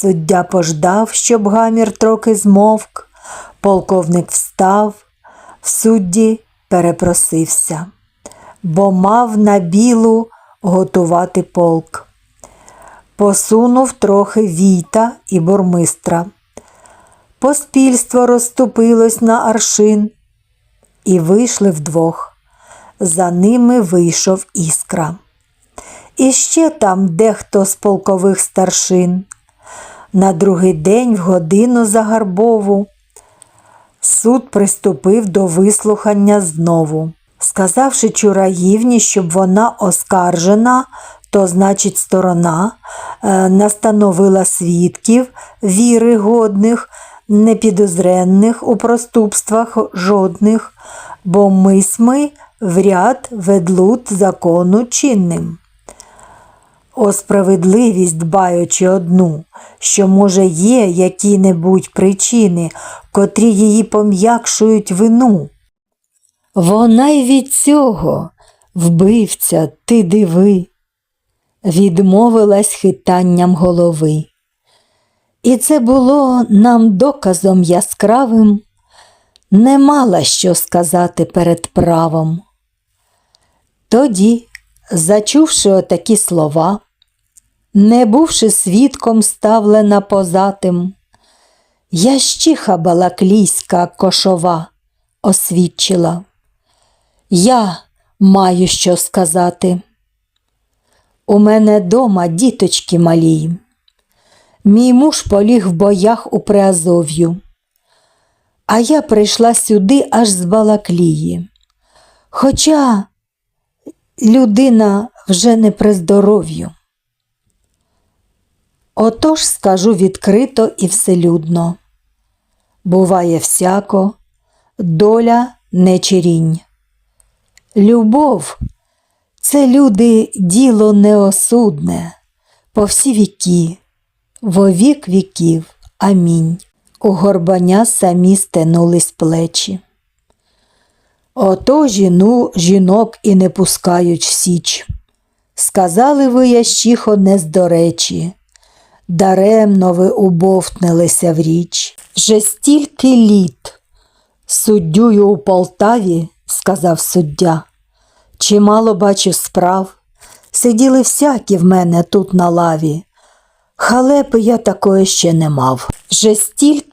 Суддя пождав, щоб гамір трохи змовк. Полковник встав, в судді перепросився, бо мав на білу готувати полк. Посунув трохи війта і бурмистра. Поспільство розступилось на аршин, і вийшли вдвох. За ними вийшов іскра. І ще там дехто з полкових старшин. На другий день в годину загарбову суд приступив до вислухання знову. Сказавши Чураївні, щоб вона оскаржена, то значить сторона е, настановила свідків віри годних, непідозренних у проступствах жодних, бо ми сми в ряд ведлут закону чинним. О справедливість дбаючи одну, що, може, є які-небудь причини, котрі її пом'якшують вину. Вона й від цього, вбивця, ти диви, відмовилась хитанням голови. І це було нам доказом яскравим, не мала що сказати перед правом. Тоді, зачувши отакі слова, не бувши свідком ставлена позатим, ящиха балаклійська кошова освідчила. Я маю що сказати. У мене дома діточки малі. Мій муж поліг в боях у Приазов'ю, а я прийшла сюди аж з Балаклії. Хоча людина вже не при здоров'ю. Отож скажу відкрито і вселюдно. Буває всяко, доля не чирінь. Любов це люди діло неосудне, по всі віки, во вік віків. Амінь. У горбаня самі стенулись плечі. Ото жіну жінок і не пускають січ. Сказали ви, ящихо, не з до речі. Даремно ви убовтнилися в річ. Вже стільки літ. Суддюю у Полтаві, сказав суддя. Чимало бачив справ. Сиділи всякі в мене тут на лаві. Халепи я такої ще не мав. Вже стільки